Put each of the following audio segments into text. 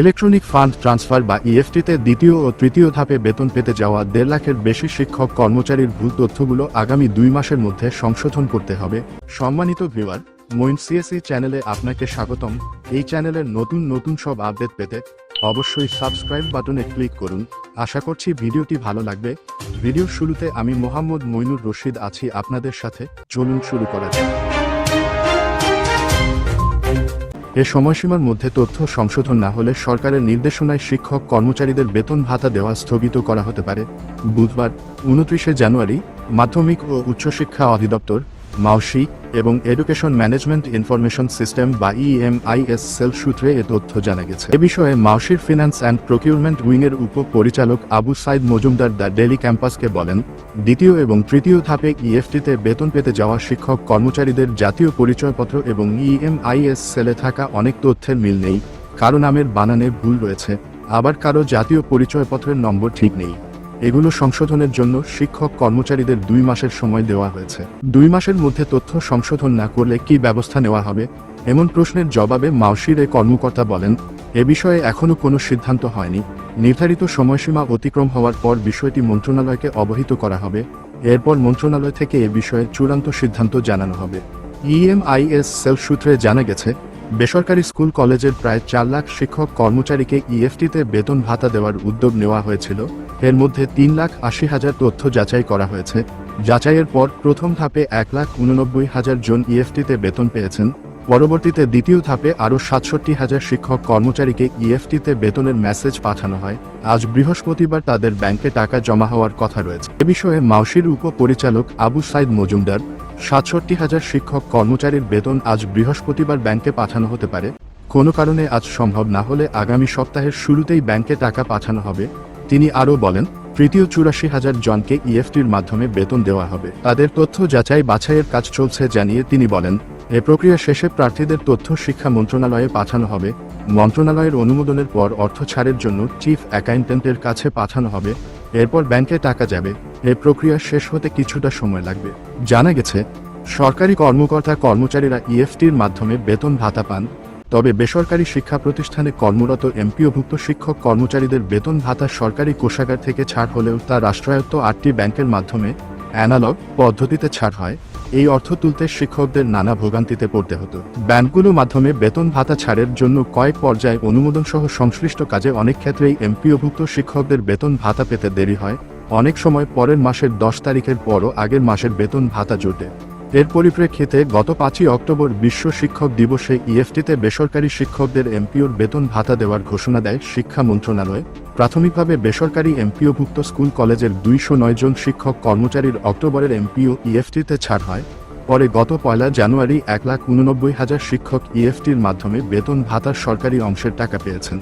Electronic fund transfer বা ইএফটিতে দ্বিতীয় ও তৃতীয় ধাপে বেতন পেতে যাওয়া দেড় লাখের বেশি শিক্ষক কর্মচারীর ভুল তথ্যগুলো আগামী দুই মাসের মধ্যে সংশোধন করতে হবে। সম্মানিত ভিউয়ার মইন সিএসি চ্যানেলে আপনাকে স্বাগতম। এই চ্যানেলের নতুন নতুন সব আপডেট পেতে অবশ্যই সাবস্ক্রাইব বাটনে ক্লিক করুন। আশা করছি ভিডিওটি ভালো লাগবে। ভিডিওর শুরুতে আমি মোহাম্মদ মইনুর রশিদ আছি আপনাদের সাথে। চলুন শুরু করা যাক। এ সময়সীমার মধ্যে তথ্য সংশোধন না হলে সরকারের নির্দেশনায় শিক্ষক কর্মচারীদের বেতন ভাতা দেওয়া স্থগিত করা হতে পারে। বুধবার, উনত্রিশে জানুয়ারি, মাধ্যমিক ও উচ্চশিক্ষা অধিদপ্তর মাউসি এবং এডুকেশন ম্যানেজমেন্ট ইনফরমেশন সিস্টেম বা ইএমআইএস সেল সূত্রে এ তথ্য জানা গেছে। এ বিষয়ে মাউসির ফিনান্স অ্যান্ড প্রকিউরমেন্ট উইংয়ের উপ পরিচালক আবু সাইদ মজুমদার দ্য ডেলি ক্যাম্পাসকে বলেন, দ্বিতীয় এবং তৃতীয় ধাপে ইএফটিতে বেতন পেতে যাওয়া শিক্ষক কর্মচারীদের জাতীয় পরিচয়পত্র এবং ইএমআইএস সেলে থাকা অনেক তথ্যের মিল নেই, কারও নামের বানানে ভুল রয়েছে, আবার কারও জাতীয় পরিচয়পত্রের নম্বর ঠিক নেই। এগুলো সংশোধনের জন্য শিক্ষক কর্মচারীদের দুই মাসের সময় দেওয়া হয়েছে। দুই মাসের মধ্যে তথ্য সংশোধন না করলে কি ব্যবস্থা নেওয়া হবে? এমন প্রশ্নের জবাবে মাউসির এ কর্মকর্তা বলেন, এ বিষয়ে এখনও কোনো সিদ্ধান্ত হয়নি। নির্ধারিত সময়সীমা অতিক্রম হওয়ার পর বিষয়টি মন্ত্রণালয়কে অবহিত করা হবে। এরপর মন্ত্রণালয় থেকে এ বিষয়ে চূড়ান্ত সিদ্ধান্ত জানানো হবে। ইএমআইএস সেল সূত্রে জানা গেছে বেসরকারি স্কুল কলেজের প্রায় চার লাখ শিক্ষক কর্মচারীকে ইএফটিতে বেতন ভাতা দেওয়ার উদ্যোগ নেওয়া হয়েছিল। এর মধ্যে তিন লাখ আশি হাজার তথ্য যাচাই করা হয়েছে। যাচাইয়ের পর প্রথম ধাপে এক লাখ উননব্বই হাজার জন ইএফটিতে বেতন পেয়েছেন। পরবর্তীতে দ্বিতীয় ধাপে আরও সাতষট্টি হাজার শিক্ষক কর্মচারীকে ইএফটিতে বেতনের মেসেজ পাঠানো হয়। আজ বৃহস্পতিবার তাদের ব্যাংকে টাকা জমা হওয়ার কথা রয়েছে। এ বিষয়ে মাউসির উপপরিচালক আবু সাইদ মজুমদার সাতষট্টি হাজার শিক্ষক কর্মচারীর বেতন আজ বৃহস্পতিবার ব্যাংকে পাঠানো হতে পারে। কোনো কারণে আজ সম্ভব না হলে আগামী সপ্তাহের শুরুতেই ব্যাংকে টাকা পাঠানো হবে, তিনি আরও বলেন। তৃতীয় চুরাশি হাজার জনকে ইএফটির মাধ্যমে বেতন দেওয়া হবে। তাদের তথ্য যাচাই বাছাইয়ের কাজ চলছে জানিয়ে তিনি বলেন। এ প্রক্রিয়া শেষে প্রার্থীদের তথ্য শিক্ষা মন্ত্রণালয়ে পাঠানো হবে। মন্ত্রণালয়ের অনুমোদনের পর অর্থ ছাড়ের জন্য চিফ অ্যাকাউন্ট্যান্টের কাছে পাঠানো হবে। এরপর ব্যাংকে টাকা যাবে। এ প্রক্রিয়া শেষ হতে কিছুটা সময় লাগবে। জানা গেছে, সরকারি কর্মকর্তা কর্মচারীরা ইএফটির মাধ্যমে বেতন ভাতা পান। তবে বেসরকারি শিক্ষা প্রতিষ্ঠানে কর্মরত এমপিওভুক্ত শিক্ষক কর্মচারীদের বেতন ভাতা সরকারি কোষাগার থেকে ছাড় হলেও তা রাষ্ট্রায়ত্ত আটটি ব্যাংকের মাধ্যমে অ্যানালগ পদ্ধতিতে ছাড় হয়, এই অর্থ তুলতে শিক্ষকদের নানা ভোগান্তিতে পড়তে হতো। ব্যাংকগুলোর মাধ্যমে বেতন ভাতা ছাড়ের জন্য কয়েক পর্যায়ে অনুমোদন সহ সংশ্লিষ্ট কাজে অনেক ক্ষেত্রেই এমপিওভুক্ত শিক্ষকদের বেতন ভাতা পেতে দেরি হয়। অনেক সময় পরের মাসের দশ তারিখের পরও আগের মাসের বেতন ভাতা জোটে। এর পরিপ্রেক্ষিতে গত পাঁচই অক্টোবর বিশ্ব শিক্ষক দিবসে ইএফটিতে বেসরকারি শিক্ষকদের এমপিওর বেতন ভাতা দেওয়ার ঘোষণা দেয় শিক্ষা মন্ত্রণালয়। প্রাথমিকভাবে বেসরকারি এমপিওভুক্ত স্কুল কলেজের দুইশো নয় জন শিক্ষক কর্মচারীর অক্টোবরের এমপিও ইএফটিতে ছাড় হয়। পরে গত পয়লা জানুয়ারি এক লাখ উননব্বই হাজার শিক্ষক ইএফটির মাধ্যমে বেতন ভাতার সরকারি অংশের টাকা পেয়েছেন।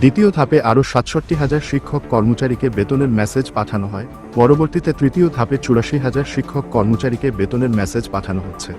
দ্বিতীয় ধাপে আরও সাতষট্টি হাজার শিক্ষক কর্মচারীকে বেতনের মেসেজ পাঠানো হয়। পরবর্তীতে তৃতীয় ধাপে চুরাশি হাজার শিক্ষক কর্মচারীকে বেতনের মেসেজ পাঠানো হচ্ছে।